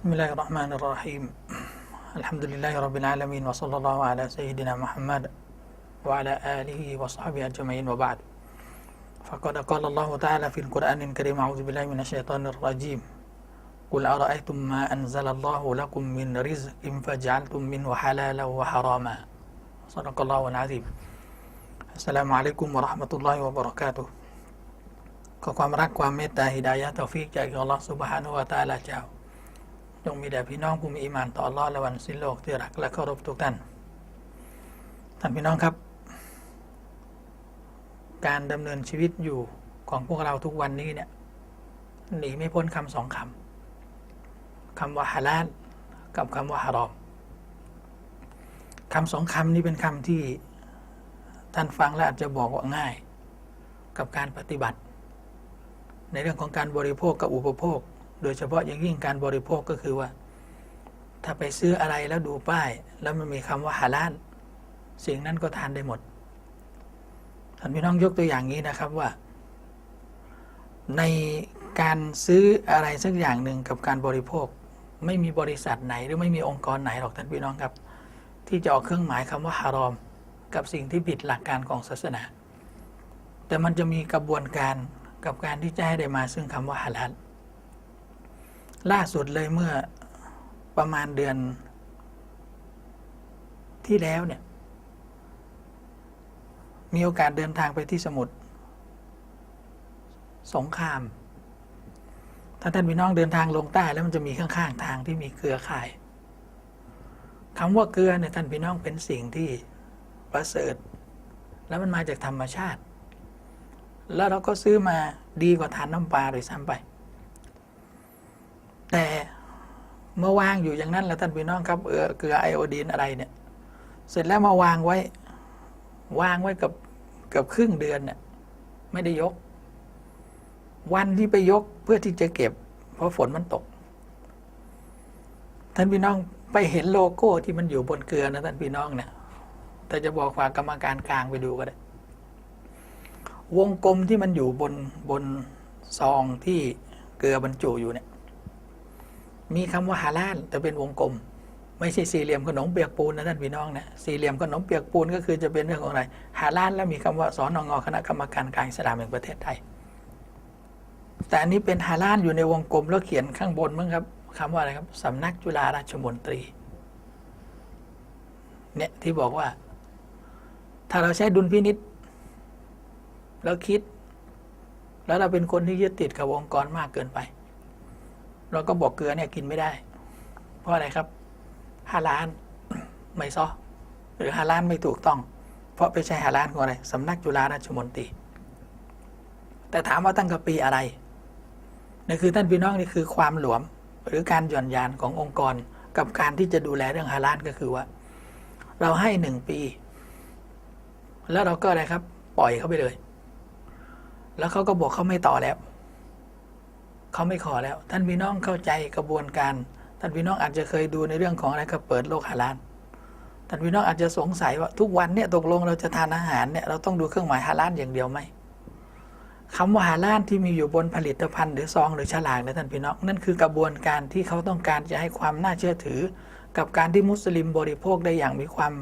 بسم الله الرحمن الرحيم الحمد لله رب العالمين وصلى الله على سيدنا محمد وعلى آله وصحبه أجمعين وبعد فقد قال الله تعالى في القرآن الكريم أعوذ بالله من الشيطان الرجيم قل أرأيتم ما أنزل الله لكم من رزق فجعلتم منه حلالا وحراما صدق الله العظيم السلام عليكم ورحمة الله وبركاته ขอความรักความเมตตาฮิดายะห์ตอฟิกจากอัลลอฮฺสุบฮานุวะตะอาลาเจ้า จงมีแด่พี่น้องผู้มีอีมานต่ออัลอฮ์และวันสิ้นโลกที่รักและเคารพทุกท่าน ท่านพี่น้องครับ การดำเนินชีวิตอยู่ของพวกเราทุกวันนี้เนี่ยหนีไม่พ้นคำสองคำคำว่าฮาลาลกับคำว่าฮารอมคำสองคำนี้เป็นคำที่ท่านฟังแล้วอาจจะบอกว่าง่าย กับการปฏิบัติ ในเรื่องของการบริโภคกับอุปโภค โดยเฉพาะอย่างยิ่งการบริโภคก็คือว่า ถ้าไปซื้ออะไรแล้วดูป้าย แล้วมันมีคำว่าฮาลาลสิ่งนั้นก็ทานได้หมดท่านพี่น้องยกตัวอย่างนี้นะครับว่า ในการซื้ออะไรสักอย่างหนึ่งกับการบริโภค ไม่มีบริษัทไหนหรือไม่มีองค์กรไหนหรอกท่านพี่น้องครับ ที่จะออกเครื่องหมายคำว่าฮารอม กับสิ่งที่ผิดหลักการของศาสนา แต่มันจะมีกระบวนการกับการที่จะให้ได้มาซึ่งคำว่าฮาลาล ล่าสุดเลยเมื่อประมาณเดือนที่แล้วเนี่ย มีโอกาสเดินทางไปที่สมุทรสงคราม ถ้าท่านพี่น้องเดินทางลงใต้แล้วมันจะมีข้างๆทางที่มีเกลือข่ายคำว่าเกลือเนี่ยท่านพี่น้องเป็นสิ่งที่ประเสริฐ แล้วมันมาจากธรรมชาติ แล้วเราก็ซื้อมาดีกว่าทานน้ำปลาโดยซ้ำไป แต่เมื่อวางอยู่อย่างนั้นแล้วท่านพี่น้องครับเออเกลือไอโอดีนอะไรเนี่ย เสร็จแล้วมาวางไว้ วางไว้กับกับครึ่งเดือนเนี่ยไม่ได้ยก วันที่ไปยกเพื่อที่จะเก็บ เพราะฝนมันตก ท่านพี่น้องไปเห็นโลโก้ที่มันอยู่บนเกลือนะท่านพี่น้องเนี่ยแต่จะบอกฝากกรรมการกลางไปดูก็ได้ วงกลมที่มันอยู่บนบนซองที่เกลือบรรจุอยู่เนี่ย มีคำว่าฮาลาลแต่เป็นวงกลม ไม่ใช่สี่เหลี่ยมขนมเปียกปูนนะท่านพี่น้องนะสี่เหลี่ยมขนมเปียกปูนก็คือจะเป็นเรื่องของอะไรฮาลาลแล้วมีคำว่าสอนงคณะกรรมการกลางสลามแห่งประเทศไทย แต่อันนี้เป็นฮาลาลอยู่ในวงกลมแล้วเขียนข้างบนมั้งครับคำว่าอะไรครับสำนักจุฬาราชมนตรีเนี่ยที่บอกว่า ถ้าเราใช้ดุลพินิษแล้วคิด แล้วเราเป็นคนที่ยึดติดกับองค์กรมากเกินไป เราก็บอกเกลือเนี่ยกินไม่ได้ เพราะอะไรครับฮาลานไม่ซอหรือฮาลานไม่ถูกต้อง เพราะไปใช้ฮาลานของอะไรสำนักจุฬาราชมนตรีแต่ถามว่าตั้งกับปีอะไรนี่คือท่านพี่น้องนี่คือความหลวมหรือการหย่อนยานขององค์กรกับการที่จะดูแลเรื่องฮาลานก็คือว่า เราให้หนึ่งปี แล้วเราก็อะไรครับ ปล่อยเขาไปเลย แล้วเขาก็บอกเขาไม่ต่อแล้ว เขาไม่ขอแล้ว ท่านพี่น้องเข้าใจกระบวนการ ท่านพี่น้องอาจจะเคยดูในเรื่องของอะไรก็เปิดโลกฮาลาลท่านพี่น้องอาจจะสงสัยว่าทุกวันเนี่ยตกลงเราจะทานอาหารเนี่ยเราต้องดูเครื่องหมายฮาลาลอย่างเดียวไหมคำว่าฮาลาลที่มีอยู่บนผลิตภัณฑ์หรือซองหรือฉลากนะท่านพี่น้องนั่นคือกระบวนการที่เขาต้องการจะให้ความน่าเชื่อถือ กับการที่มุสลิมบริโภคได้อย่างมีความ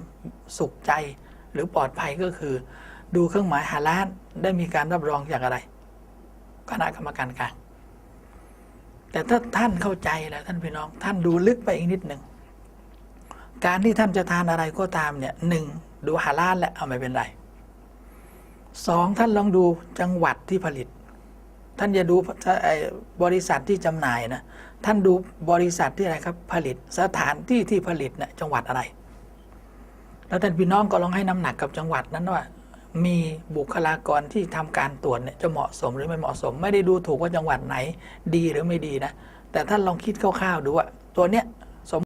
สุขใจ หรือปลอดภัยก็คือ ดูเครื่องหมายฮาลาลได้มีการรับรองจากอะไร คณะกรรมการกลาง แต่ถ้าท่านเข้าใจแล้วท่านพี่น้อง ท่านดูลึกไปอีกนิดหนึ่ง การที่ท่านจะทานอะไรก็ตามเนี่ยหนึ่งดูฮาลาลแหละเอาไม่เป็นไรสองท่านลองดูจังหวัดที่ผลิต ท่านอย่าดูบริษัทที่จำหน่ายนะท่านดูบริษัทที่อะไรครับผลิตสถานที่ที่ผลิตเนี่ยจังหวัดอะไร แล้วท่านพี่น้องก็ลองให้น้ำหนักกับจังหวัดนั้นว่า มีบุคลากรที่ทำการตรวจเนี่ยจะเหมาะสมหรือไม่เหมาะสม ไม่ได้ดูถูกว่าจังหวัดไหนดีหรือไม่ดีนะ แต่ท่านลองคิดคร่าวๆดูว่าตัวเนี้ย